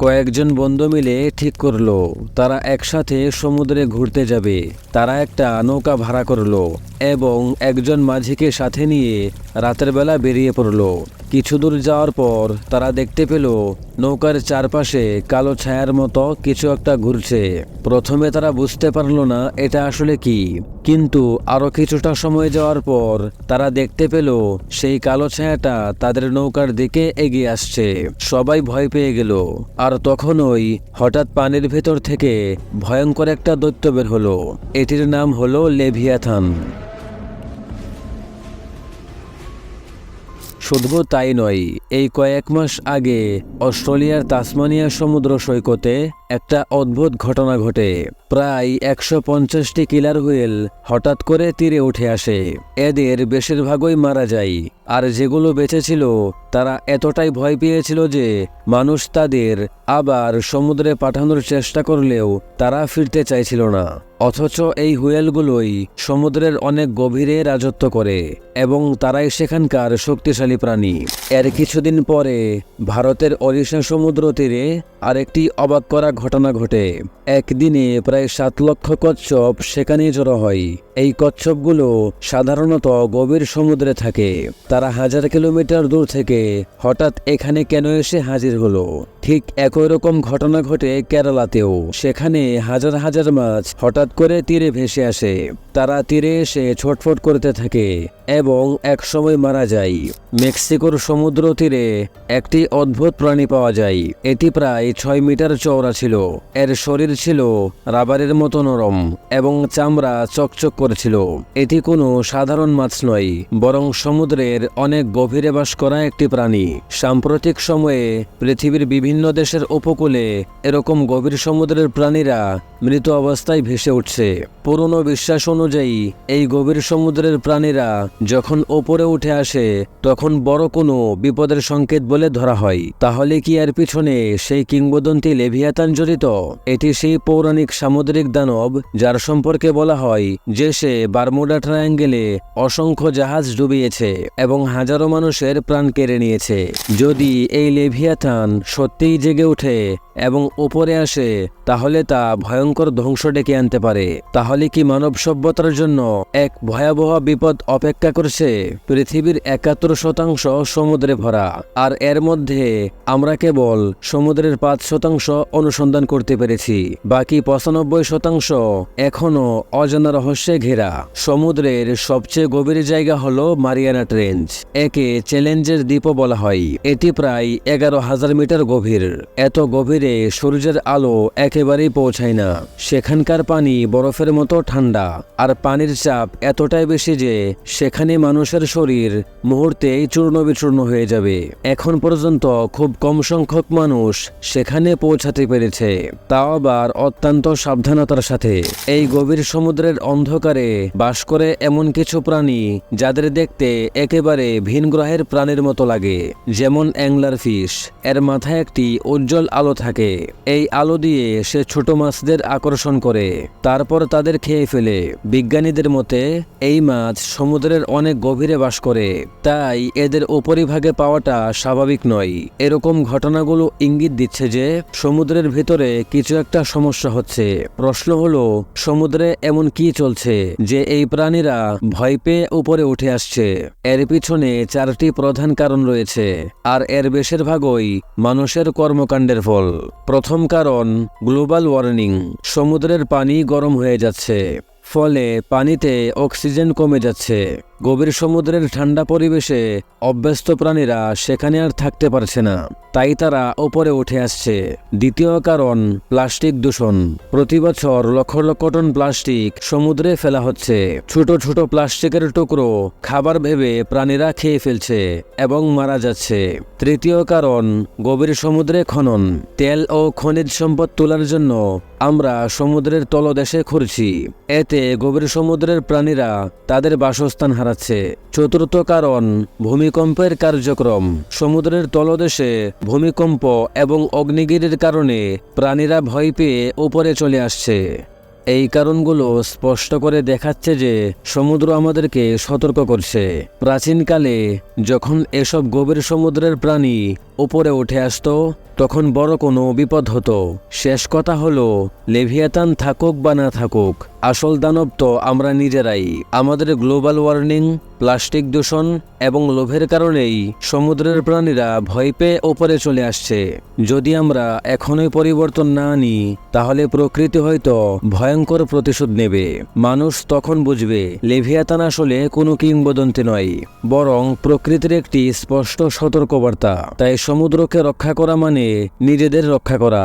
কয়েকজন বন্ধু মিলে ঠিক করল। তারা একসাথে সমুদ্রে ঘুরতে যাবে। তারা একটা নৌকা ভাড়া করল এবং একজন মাঝিকে সাথে নিয়ে রাতের বেলা বেরিয়ে পড়ল। কিছু দূর যাওয়ার পর তারা দেখতে পেল নৌকার চারপাশে কালো ছায়ার মতো কিছু একটা ঘুরছে। প্রথমে তারা বুঝতে পারল না এটা আসলে কি। কিন্তু আরও কিছুটা সময় যাওয়ার পর তারা দেখতে পেল সেই কালো ছায়াটা তাদের নৌকার দিকে এগিয়ে আসছে। সবাই ভয় পেয়ে গেল। আর তখনই হঠাৎ পানির ভেতর থেকে ভয়ঙ্কর একটা দৈত্য বের হলো। এটির নাম হলো লেভিয়াথান। শুধু তাই নয়, এই কয়েক মাস আগে অস্ট্রেলিয়ার তাসমানিয়া সমুদ্র সৈকতে একটা অদ্ভুত ঘটনা ঘটে। প্রায় একশো পঞ্চাশটি কিলার হুইল হঠাৎ করে তীরে উঠে আসে। এদের বেশিরভাগই মারা যায়, আর যেগুলো বেঁচেছিল তারা এতটাই ভয় পেয়েছিল যে মানুষ তাদের আবার সমুদ্রে পাঠানোর চেষ্টা করলেও তারা ফিরতে চাইছিল না। অথচ এই হুয়েলগুলোই সমুদ্রের অনেক গভীরে রাজত্ব করে এবং তারাই সেখানকার শক্তিশালী প্রাণী। এর কিছুদিন পরে ভারতের ওড়িশা সমুদ্র তীরে আরেকটি অবাক করা ঘটনা ঘটে। একদিনে প্রায় সাত লক্ষ কচ্ছপ সেখানে জড়ো হয়। এই কচ্ছপগুলো সাধারণত গভীর সমুদ্রে থাকে। তারা হাজার কিলোমিটার দূর থেকে হঠাৎ এখানে কেন এসে হাজির হলো? ঠিক একই রকম ঘটনা ঘটে কেরালাতেও। সেখানে হাজার হাজার মাছ হঠাৎ করে তীরে ভেসে আসে। তারা তীরে এসে ছটফট করতে থাকে এবং একসময় মারা যায়। মেক্সিকোর সমুদ্র তীরে একটি অদ্ভুত প্রাণী পাওয়া যায়। এটি প্রায় ছয় মিটার চওড়া ছিল। এর শরীর ছিল রাবারের মতো নরম এবং চামড়া চকচক করেছিল। এটি কোনো সাধারণ মাছ নয়, বরং সমুদ্রের অনেক গভীরে বাস করা একটি প্রাণী। সাম্প্রতিক সময়ে পৃথিবীর বিভিন্ন দেশের উপকূলে এরকম গভীর সমুদ্রের প্রাণীরা মৃত অবস্থায় ভেসে উঠছে। পুরনো বিশ্বাস অনুযায়ী, এই গভীর সমুদ্রের প্রাণীরা যখন ওপরে উঠে আসে, তখন বড় কোনো বিপদের সংকেত বলে ধরা হয়। তাহলে কি এর পিছনে সেই কিংবদন্তি লেভিয়াতান জড়িত? এটি সেই পৌরাণিক সামুদ্রিক দানব, যার সম্পর্কে বলা হয় যে সে বারমুডা ট্রায়াঙ্গেলে অসংখ্য জাহাজ ডুবিয়েছে এবং হাজারো মানুষের প্রাণ কেড়ে নিয়েছে। যদি এই লেভিয়াথান সত্যিই জেগে ওঠে এবং উপরে আসে, তাহলে তা ভয়ঙ্কর ধ্বংস ডেকে আনতে পারে। তাহলে কি মানব সভ্যতার জন্য এক ভয়াবহ বিপদ অপেক্ষা করছে? পৃথিবীর একাত্তর শতাংশ সমুদ্রে ভরা, আর এর মধ্যে আমরা কেবল সমুদ্রের পাঁচ শতাংশ অনুসন্ধান করতে পেরেছি। বাকি পঁচানব্বই শতাংশ এখনও অজানা রহস্যে ঘেরা। সমুদ্রের সবচেয়ে গভীর জায়গা হল মারিয়ানা ট্রেঞ্চ, একে চ্যালেঞ্জের দ্বীপও বলা হয়। এটি প্রায় এগারো হাজার মিটার গভীর। এত গভীরে সূর্যের আলো একেবারেই পৌঁছায় না। সেখানকার পানি বরফের মতো ঠান্ডা, আর পানির চাপ এতটাই বেশি যে সেখানে মানুষের শরীর মুহূর্তেই চূর্ণ বিচূর্ণ হয়ে যাবে। এখন পর্যন্ত খুব কম সংখ্যক মানুষ সেখানে পৌঁছাতে পেরেছে। তাও আবার অত্যন্ত সাবধানতার সাথে। এই গভীর সমুদ্রের অন্ধকারে বাস করে এমন কিছু প্রাণী যাদের দেখতে একেবারে ভিন গ্রহের প্রাণীর মতো লাগে, যেমন অ্যাংলার ফিশ। এর মাথায় একটি উজ্জ্বল আলো থাকে। এই আলো দিয়ে সে ছোট মাছদের আকর্ষণ করে। তারপর তাদের খেয়ে ফেলে। বিজ্ঞানীদের মতে, এই মাছ সমুদ্রের অনেক গভীরে বাস করে। তাই এদের উপরিভাগে পাওয়াটা স্বাভাবিক নয়। এরকম ঘটনাগুলো ইঙ্গিত দিচ্ছে যে, সমুদ্রের ভিতরে কিছু একটা সমস্যা হচ্ছে। প্রশ্ন হলো, সমুদ্রে এমন কি চলছে যে এই প্রাণীরা ভয় পেয়ে উপরে উঠে আসছে? এর পিছনে চারটি প্রধান কারণ রয়েছে। আর এর বেশিরভাগই মানুষের কর্মকাণ্ডের ফল। প্রথম কারণ গ্লোবাল ওয়ার্মিং সমুদ্রের পানি গরম হয়ে যাচ্ছে ফলে পানিতে অক্সিজেন কমে যাচ্ছে। গভীর সমুদ্রের ঠান্ডা পরিবেশে অভ্যস্ত প্রাণীরা সেখানে আর থাকতে পারছে না। তাই তারা ওপরে উঠে আসছে। দ্বিতীয় কারণ, প্লাস্টিক দূষণ। প্রতি বছর লক্ষ লক্ষ টন প্লাস্টিক সমুদ্রে ফেলা হচ্ছে। ছোট ছোট প্লাস্টিকের টুকরো খাবার ভেবে প্রাণীরা খেয়ে ফেলছে এবং মারা যাচ্ছে। তৃতীয় কারণ, গভীর সমুদ্রে খনন। তেল ও খনিজ সম্পদ তোলার জন্য আমরা সমুদ্রের তলদেশে খুঁড়ছি এতে গভীর সমুদ্রের প্রাণীরা তাদের বাসস্থান হারাচ্ছে চতুর্থ কারণ, ভূমিকম্পের কার্যক্রম। সমুদ্রের তলদেশে ভূমিকম্প এবং অগ্নিগিরির কারণে প্রাণীরা ভয় পেয়ে উপরে চলে আসছে। এই কারণগুলো স্পষ্ট করে দেখাচ্ছে যে সমুদ্র আমাদেরকে সতর্ক করছে। প্রাচীনকালে যখন এসব গভীর সমুদ্রের প্রাণী উপরে উঠে আসতো, তখন বড় কোনো বিপদ হতো। শেষ কথা হলো, লেভিয়াতান থাকুক বা না থাকুক, আসল দানব তো আমরা নিজেরাই। আমাদের গ্লোবাল ওয়ার্মিং প্লাস্টিক দূষণ এবং লোভের কারণেই সমুদ্রের প্রাণীরা ভয় পেয়ে ওপরে চলে আসছে। যদি আমরা এখনই পরিবর্তন না আনি, তাহলে প্রকৃতি হয়তো ভয়ঙ্কর প্রতিশোধ নেবে। মানুষ তখন বুঝবে, লেভিয়াতান আসলে কোনো কিংবদন্তি নয়, বরং প্রকৃতির একটি স্পষ্ট সতর্কবার্তা। তাই সমুদ্রকে রক্ষা করা মানে নিজেদের রক্ষা করা।